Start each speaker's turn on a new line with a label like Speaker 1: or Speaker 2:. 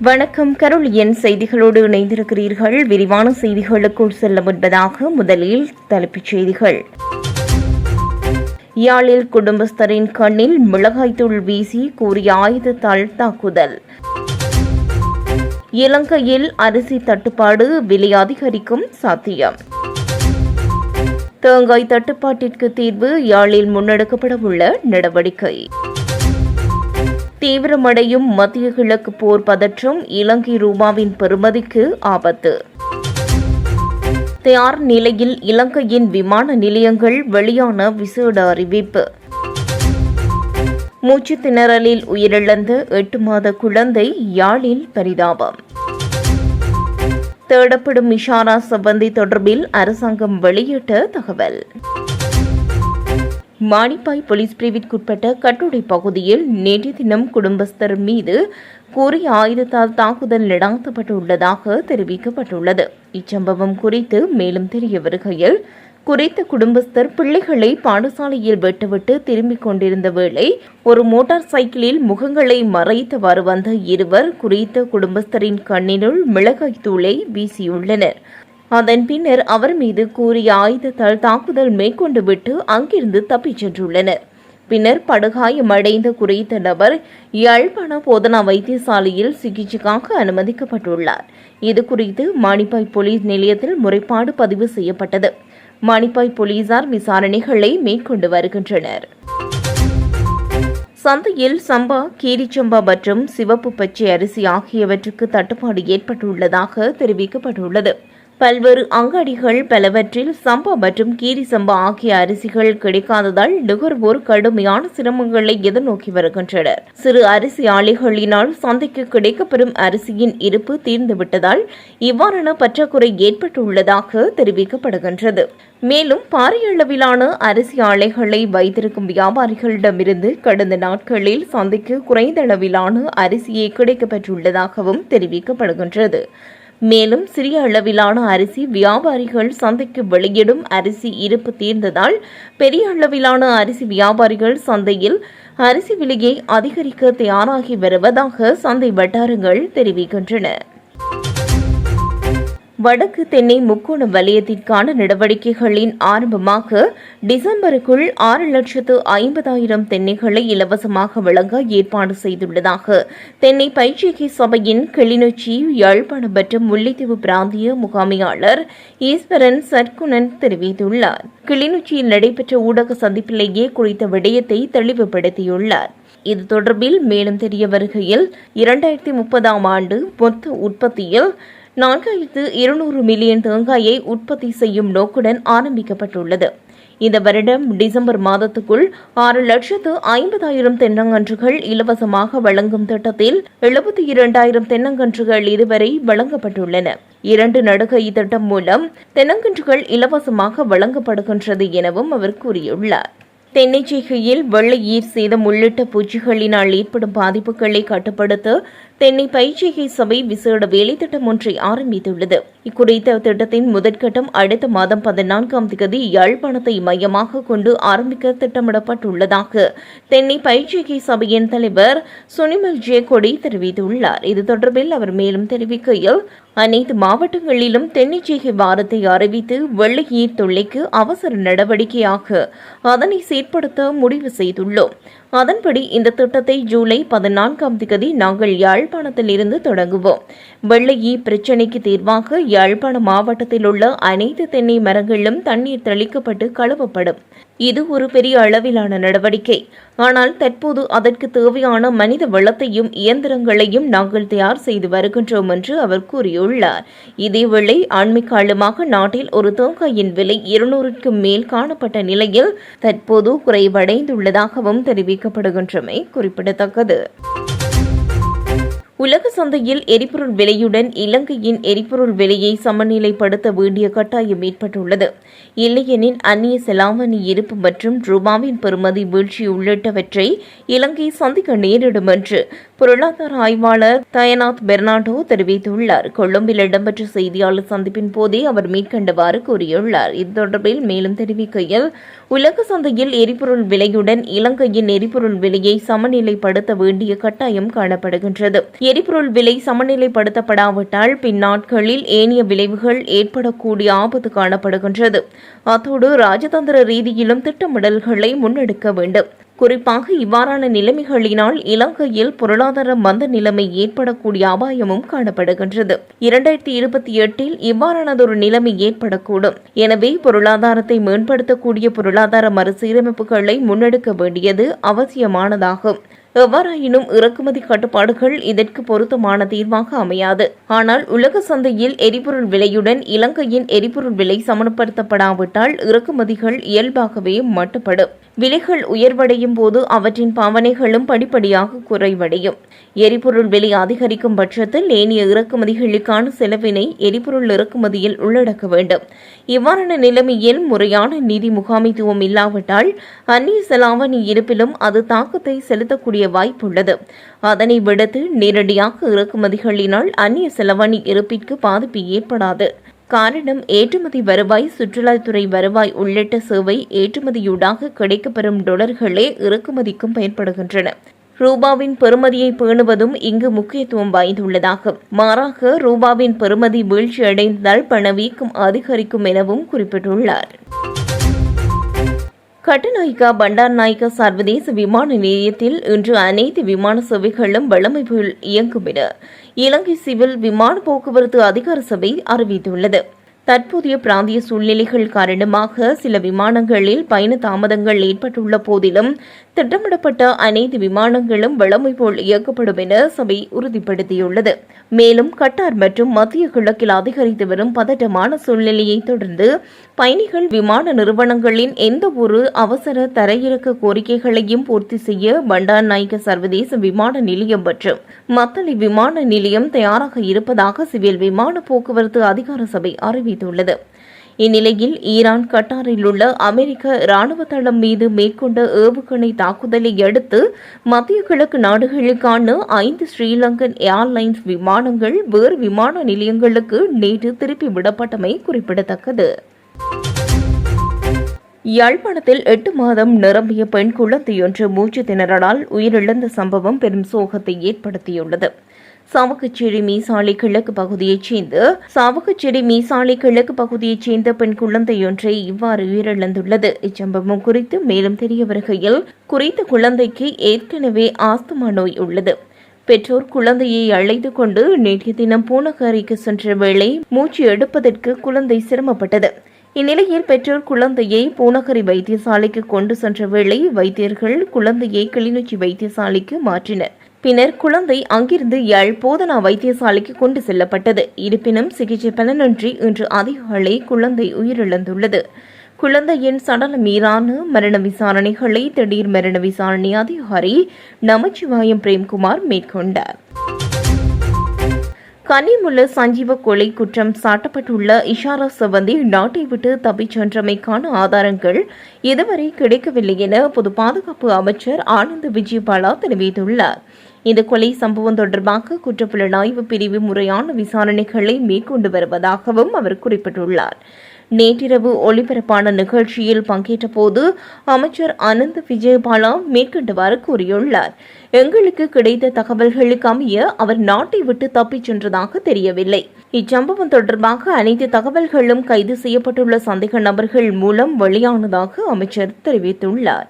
Speaker 1: வணக்கம். கருளியன் செய்திகளோடு இணைந்திருக்கிறீர்கள். விரிவான செய்திகளுக்குள் செல்ல முன்பதாக முதலில் தலைப்புச் செய்திகள். யாழில் குடும்பஸ்தரின் கண்ணில் மிளகாய்த்தூள் வீசி கூறிய ஆயுதத்தால் தாக்குதல். இலங்கையில் அரிசி தட்டுப்பாடு விலை அதிகரிக்கும் சாத்தியம். தேங்காய் தட்டுப்பாட்டிற்கு தீர்வு யாழில் முன்னெடுக்கப்பட உள்ள நடவடிக்கை. தீவிரமடையும் மத்திய கிழக்கு போர் பதற்றம் இலங்கை ரூபாவின் பெறுமதிக்கு ஆபத்து. தயார் நிலையில் இலங்கையின் விமான நிலையங்கள் வெளியான விசேட அறிவிப்பு. மூச்சு திணறலில் உயிரிழந்த எட்டு மாத குழந்தை யாழில் பரிதாபம். தேடப்படும் இஷாரா சம்பந்தி தொடர்பில் அரசாங்கம் வெளியிட்ட தகவல். மானிப்பாய் போலீஸ் பிரிவிற்குட்பட்ட கட்டுடை பகுதியில் நேற்று தினம் குடும்பஸ்தர் மீது கூறிய ஆயுதத்தால் தாக்குதல் நடாத்தப்பட்டுள்ளதாக தெரிவிக்கப்பட்டுள்ளது. இச்சம்பவம் குறித்து மேலும் தெரிய வருகையில் குறித்த குடும்பஸ்தர் பிள்ளைகளை பாடசாலையில் வெட்டுவிட்டு திரும்பிக் கொண்டிருந்த வேளை ஒரு மோட்டார் சைக்கிளில் முகங்களை மறைத்தவாறு வந்த இருவர் குறித்த குடும்பஸ்தரின் கண்ணினுள் மிளகாய் தூளை வீசியுள்ளனர். அதன் பின்னர் அவர் மீது கூறிய ஆயுதத்தால் தாக்குதல் மேற்கொண்டு விட்டு அங்கிருந்து தப்பிச் சென்றுள்ளனர். பின்னர் படுகாயமடைந்த குறித்த நபர் யாழ்ப்பாண போதனா வைத்தியசாலையில் சிகிச்சைக்காக அனுமதிக்கப்பட்டுள்ளார். இது குறித்து மானிப்பாய் போலீஸ் நிலையத்தில் முறைப்பாடு பதிவு செய்யப்பட்டது. மானிப்பாய் போலீசார் விசாரணைகளை மேற்கொண்டு வருகின்றனர். சந்தையில் சம்பா கீரிச்சம்பா மற்றும் சிவப்பு பச்சை அரிசி ஆகியவற்றுக்கு தட்டுப்பாடு ஏற்பட்டுள்ளதாக தெரிவிக்கப்பட்டுள்ளது. பல்வேறு அங்காடிகள் பலவற்றில் சம்பா மற்றும் கீரி சம்பா ஆகிய அரிசிகள் கிடைக்காததால் நுகர்வோர் கடுமையான சிரமங்களை எதிர்நோக்கி வருகின்றனர். சிறு அரிசி ஆலைகளினால் சந்தைக்கு கிடைக்கப்பெறும் அரிசியின் இருப்பு தீர்ந்துவிட்டதால் இவ்வாறான பற்றாக்குறை ஏற்பட்டுள்ளதாக தெரிவிக்கப்படுகின்றது. மேலும் பாரிய அளவிலான அரிசி ஆலைகளை வைத்திருக்கும் வியாபாரிகளிடமிருந்து கடந்த நாட்களில் சந்தைக்கு குறைந்த அளவிலான அரிசியே கிடைக்கப்பெற்றுள்ளதாகவும் தெரிவிக்கப்படுகின்றது. மேலும் சிறிய அளவிலான அரிசி வியாபாரிகள் சந்தைக்கு வெளியிடும் அரிசி இருப்பு தீர்ந்ததால் பெரிய அளவிலான அரிசி வியாபாரிகள் சந்தையில் அரிசி விலையை அதிகரிக்க தயாராகி வருவதாக சந்தை வட்டாரங்கள் தெரிவிக்கின்றன. வடக்கு தென்னை முக்கோண வலயத்திற்கான நடவடிக்கைகளின் ஆரம்பமாக டிசம்பருக்குள் ஆறு லட்சத்து ஐம்பதாயிரம் தென்னைகளை இலவசமாக வழங்க ஏற்பாடு செய்துள்ளதாக தென்னை பயிற்சிகை சபையின் கிளிநொச்சி யாழ்ப்பாணம் மற்றும் முல்லைத்தீவு பிராந்திய முகாமையாளர் ஈஸ்வரன் சர்க்குணன் தெரிவித்துள்ளார். கிளிநொச்சியில் நடைபெற்ற ஊடக சந்திப்பிலேயே குறித்த விடயத்தை தெளிவுபடுத்தியுள்ளார். இது தொடர்பில் மேலும் தெரிய வருகையில் இரண்டாயிரத்தி முப்பதாம் ஆண்டு மொத்த உற்பத்தியில் நான்காயிரத்து இருநூறு மில்லியன் தேங்காயை உற்பத்தி செய்யும் நோக்குடன் ஆரம்பிக்கப்பட்டுள்ளது. இந்த வருடம் டிசம்பர் மாதத்துக்குள் ஆறு லட்சத்து ஐம்பதாயிரம் தென்னங்கன்றுகள் இலவசமாக வழங்கும் திட்டத்தில் எழுபத்தி இரண்டாயிரம் தென்னங்கன்றுகள் இதுவரை வழங்கப்பட்டுள்ளன. இரண்டு நடுகை திட்டம் மூலம் தென்னங்கன்றுகள் இலவசமாக வழங்கப்படுகின்றது எனவும் அவர் கூறியுள்ளார். தென்னைச்சீகையில் வெள்ளை ஈர் சேதம் உள்ளிட்ட பூச்சிகளினால் ஏற்படும் பாதிப்புகளை கட்டுப்படுத்த தென்னை பயிற்சிகை சபை விசேட வேலைத்திட்டம் ஒன்றை ஆரம்பித்துள்ளது. இக்குறித்த திட்டத்தின் முதற்கட்டம் அடுத்த மாதம் பதினான்காம் தேதி யாழ்ப்பாணத்தை மையமாக கொண்டு ஆரம்பிக்க திட்டமிடப்பட்டுள்ளதாக தென்னை பயிற்சிகை சபையின் தலைவர் சுனிமல் ஜேகொடி தெரிவித்துள்ளார். இது தொடர்பில் அவர் மேலும் தெரிவிக்கையில் அனைத்து மாவட்டங்களிலும் தென்னிச்சீகை வாரத்தை அறிவித்து வெள்ளையீர் தொல்லைக்கு அவசர நடவடிக்கையாக அதனை செயற்படுத்த முடிவு செய்துள்ளோம். அதன்படி இந்த திட்டத்தை ஜூலை பதினான்காம் தேதி நாங்கள் யாழ்ப்பாணத்தில் இருந்து தொடங்குவோம். வெள்ளையீ பிரச்சினைக்கு தீர்வாக யாழ்ப்பாணம் மாவட்டத்தில் உள்ள அனைத்து தென்னை மரங்களிலும் தண்ணீர் தெளிக்கப்பட்டு கழுவப்படும். இது ஒரு பெரிய அளவிலான நடவடிக்கை. ஆனால் தற்போது அதற்கு தேவையான மனித வளத்தையும் இயந்திரங்களையும் நாங்கள் தயார் செய்து வருகின்றோம் என்று அவர் கூறியுள்ளார். இதேவேளை ஆண்மைக்காலமாக நாட்டில் ஒரு தேங்காயின் விலை இருநூறுக்கும் மேல் காணப்பட்ட நிலையில் தற்போது குறைவடைந்துள்ளதாகவும் தெரிவிக்கப்படுகின்றமை குறிப்பிடத்தக்கது. உலக சந்தையில் எரிபொருள் விலையுடன் இலங்கையின் எரிபொருள் விலையை சமநிலைப்படுத்த வேண்டிய கட்டாயம் ஏற்பட்டுள்ளது. இல்லையெனில் அந்நிய செலாவணி இருப்பு மற்றும் ரூபாவின் பெறுமதி வீழ்ச்சி உள்ளிட்டவற்றை இலங்கை சந்திக்க நேரிடும் என்று பொருளாதார ஆய்வாளர் தயநாத் பெர்னாண்டோ தெரிவித்துள்ளார். கொழும்பில் இடம்பெற்ற செய்தியாளர் சந்திப்பின் போதே அவர் மேற்கண்டவாறு கூறியுள்ளார். இது தொடர்பில் மேலும் தெரிவிக்கையில் உலக சந்தையில் எரிபொருள் விலையுடன் இலங்கையின் எரிபொருள் விலையை சமநிலைப்படுத்த வேண்டிய கட்டாயம் காணப்படுகின்றது. எரிபொருள் விலை சமநிலைப்படுத்தப்படாவிட்டால் பின்னாட்களில் ஏனைய விளைவுகள் ஏற்படக்கூடிய ஆபத்து காணப்படுகின்றது. அத்தோடு ராஜதந்திர ரீதியிலும் திட்டமிடல்களை முன்னெடுக்க வேண்டும். குறிப்பாக இவ்வாறான நிலைமைகளினால் இலங்கையில் பொருளாதார மந்த நிலைமை ஏற்படக்கூடிய அபாயமும் காணப்படுகின்றது. இரண்டாயிரத்தி இருபத்தி எட்டில் இவ்வாறானதொரு நிலைமை ஏற்படக்கூடும். எனவே பொருளாதாரத்தை மேம்படுத்தக்கூடிய பொருளாதார மறுசீரமைப்புகளை முன்னெடுக்க வேண்டியது அவசியமானதாகும். எவ்வாறாயினும் இறக்குமதி கட்டுப்பாடுகள் இதற்கு பொருத்தமான தீர்வாக அமையாது. ஆனால் உலக சந்தையில் எரிபொருள் விலையுடன் இலங்கையின் எரிபொருள் விலை சமன்படுத்தப்படாவிட்டால் இறக்குமதிகள் இயல்பாகவே மட்டுப்படும். விலைகள் உயர்வடையும் போது அவற்றின் பாவனைகளும் படிப்படியாக குறைவடையும். எரிபொருள் விலை அதிகரிக்கும் பட்சத்தில் ஏனைய இறக்குமதிகளுக்கான செலவினை எரிபொருள் இறக்குமதியில் உள்ளடக்க வேண்டும். இவ்வாறான நிலைமையில் முறையான நிதி முகாமைத்துவம் இல்லாவிட்டால் அந்நிய செலாவணி இருப்பிலும் அது தாக்கத்தை செலுத்தக்கூடிய வாய்ப்புள்ளது. அதனை விடுத்து நேரடியாக இறக்குமதிகளினால் அந்நிய செலவணி இருப்பிற்கு பாதிப்பு ஏற்படாது. காரணம் ஏற்றுமதி வருவாய் சுற்றுலாத்துறை வருவாய் உள்ளிட்ட சேவை ஏற்றுமதியூடாக கிடைக்கப்பெறும் டொலர்களே இறக்குமதிக்கும் பயன்படுகின்றன. ரூபாவின் பெறுமதியை பேணுவதும் இங்கு முக்கியத்துவம் வாய்ந்துள்ளதாகும் மாறாக ரூபாவின் பெறுமதி வீழ்ச்சியடைந்தால் பணவீக்கம் அதிகரிக்கும் எனவும் குறிப்பிட்டுள்ளார். கட்டுநாயக்கா பண்டார் நாயக்கா சர்வதேச விமான நிலையத்தில் இன்று அனைத்து விமான சேவைகளும் வழமை இயங்கும் என இலங்கை சிவில் விமான போக்குவரத்து அதிகார சபை அறிவித்துள்ளது. தற்போதைய பிராந்திய சூழ்நிலைகள் காரணமாக சில விமானங்களில் பயண தாமதங்கள் ஏற்பட்டுள்ள போதிலும் திட்டமிடப்பட்ட அனைத்து விமானங்களும் வழமை போல் இயக்கப்படும் என சபை உறுதிப்படுத்தியுள்ளது. மேலும் கட்டார் மற்றும் மத்திய கிழக்கில் அதிகரித்து வரும் பதட்டமான சூழ்நிலையை தொடர்ந்து பயணிகள் விமான நிறுவனங்களின் எந்த ஒரு அவசர தரையிறக்க கோரிக்கைகளையும் பூர்த்தி செய்ய பண்டார் நாயக்க சர்வதேச விமான நிலையம் மற்றும் மத்தளி விமான நிலையம் தயாராக இருப்பதாக சிவில் விமான போக்குவரத்து அதிகார சபை அறிவித்துள்ளது. இந்நிலையில் ஈரான் கட்டாரில் உள்ள அமெரிக்க ராணுவ தளம் மீது மேற்கொண்ட ஏவுகணை தாக்குதலை அடுத்து மத்திய கிழக்கு நாடுகளுக்கான ஐந்து ஸ்ரீலங்கன் ஏர்லைன்ஸ் விமானங்கள் வேறு விமான நிலையங்களுக்கு நேற்று திருப்பி விடப்பட்டமை குறிப்பிடத்தக்கது. யாழ்ப்பாணத்தில் எட்டு மாதம் நிரம்பிய பெண் குழந்தையொன்று மூச்சு திணறலால் உயிரிழந்த சம்பவம் பெரும் சோகத்தை ஏற்படுத்தியுள்ளது. சாவகச்சேரி மீசாலை கிழக்கு பகுதியைச் சேர்ந்த சாவகச்சேரி மீசாலை கிழக்கு பகுதியைச் சேர்ந்த பெண் குழந்தையொன்றை இவ்வாறு உயிரிழந்துள்ளது. இச்சம்பவம் குறித்து மேலும் தெரிய வருகையில் குறித்த குழந்தைக்கு ஏற்கனவே ஆஸ்துமா நோய் உள்ளது. பெற்றோர் குழந்தையை அழைத்து கொண்டு நேற்றைய தினம் பூனகாரிக்கு சென்ற வேளை மூச்சு எடுப்பதற்கு குழந்தை சிரமப்பட்டது. இந்நிலையில் பெற்றோர் குழந்தையை பூனகரி வைத்தியசாலைக்கு கொண்டு சென்ற வேளை வைத்தியர்கள் குழந்தையை கிளிநொச்சி வைத்தியசாலைக்கு மாற்றினர். பின்னர் குழந்தை அங்கிருந்து யாழ் போதனா வைத்தியசாலைக்கு கொண்டு செல்லப்பட்டது. இருப்பினும் சிகிச்சை பலனின்றி இன்று அதிகாலை குழந்தை உயிரிழந்துள்ளது. குழந்தையின் சடலம் மீதான மரண விசாரணைகளை திடீர் மரண விசாரணை அதிகாரி நமச்சிவாயம் பிரேம்குமார் மேற்கொண்டார். கனிமுல்ல சஞ்சீவ கொலை குற்றம் சாட்டப்பட்டுள்ள இஷாரா சவந்தி நாட்டை விட்டு தப்பிச் சென்றமைக்கான ஆதாரங்கள் இதுவரை கிடைக்கவில்லை என பொது பாதுகாப்பு அமைச்சர் ஆனந்த் விஜயபாலா தெரிவித்துள்ளார். இந்த கொலை சம்பவம் தொடர்பாக குற்றப்புலனாய்வு பிரிவு முறையான விசாரணைகளை மேற்கொண்டு வருவதாகவும் அவர் குறிப்பிட்டுள்ளார். நேற்றிரவு ஒளிபரப்பான நிகழ்ச்சியில் பங்கேற்ற போது அமைச்சர் அனந்த் விஜயபாலா மேற்கண்டவாறு கூறியுள்ளார். எங்களுக்கு கிடைத்த தகவல்களுக்கு அமைய அவர் நாட்டை விட்டு தப்பிச் சென்றதாக தெரியவில்லை. இச்சம்பவம் தொடர்பாக அனைத்து தகவல்களும் கைது செய்யப்பட்டுள்ள சந்தேக நபர்கள் மூலம் வெளியானதாக அமைச்சர் தெரிவித்துள்ளார்.